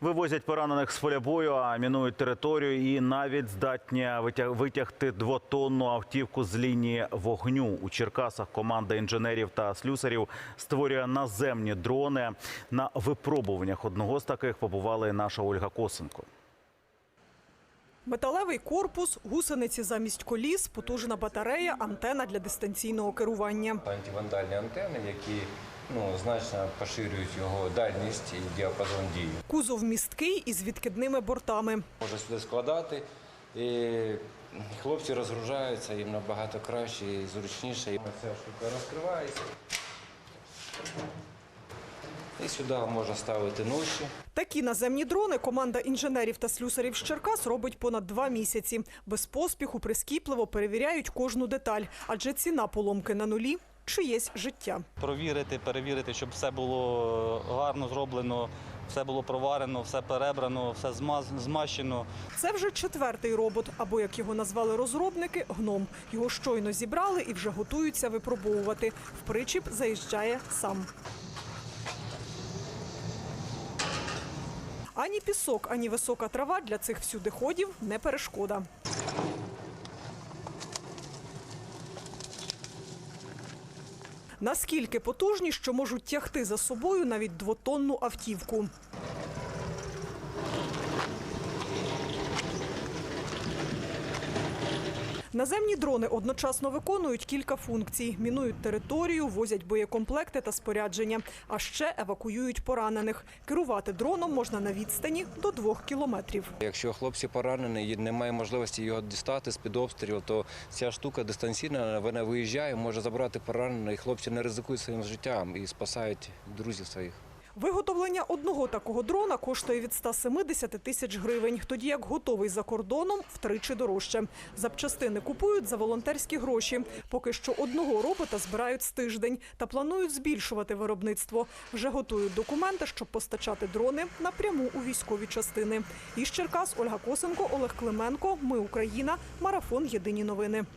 Вивозять поранених з поля бою, а мінують територію і навіть здатні витяг- витягти двотонну автівку з лінії вогню. У Черкасах команда інженерів та слюсарів створює наземні дрони. На випробуваннях одного з таких побувала і наша Ольга Косенко. Металевий корпус, гусениці замість коліс, потужна батарея, антена для дистанційного керування. антивандальні антени, які ну, значно поширюють його дальність і діапазон дії. Кузов місткий із відкидними бортами. Можна сюди складати, і хлопці розгружаються їм набагато краще і зручніше. Ця штука розкривається. І сюди можна ставити ноші. Такі наземні дрони команда інженерів та слюсарів з Черкас робить понад два місяці. Без поспіху прискіпливо перевіряють кожну деталь, адже ціна поломки на нулі чиєсь життя. провірити, перевірити, щоб все було гарно зроблено, все було проварено, все перебрано, все змащено. Це вже четвертий робот, або як його назвали розробники, гном. Його щойно зібрали і вже готуються випробовувати. В причіп заїжджає сам. Ані пісок, ані висока трава для цих всюдиходів не перешкода. Наскільки потужні, що можуть тягти за собою навіть двотонну автівку. Наземні дрони одночасно виконують кілька функцій: мінують територію, возять боєкомплекти та спорядження, а ще евакуюють поранених. Керувати дроном можна на відстані до двох кілометрів. Якщо хлопці поранені і немає можливості його дістати з під обстрілу, то ця штука дистанційна, вона виїжджає, може забрати поранених, хлопці не ризикують своїм життям і спасають друзів своїх. Виготовлення одного такого дрона коштує від 170 тисяч гривень, тоді як готовий за кордоном втричі дорожче. Запчастини купують за волонтерські гроші. Поки що одного робота збирають з тиждень та планують збільшувати виробництво. Вже готують документи, щоб постачати дрони напряму у військові частини. Із Черкас Ольга Косенко, Олег Клименко. Ми Україна. Марафон. Єдині новини.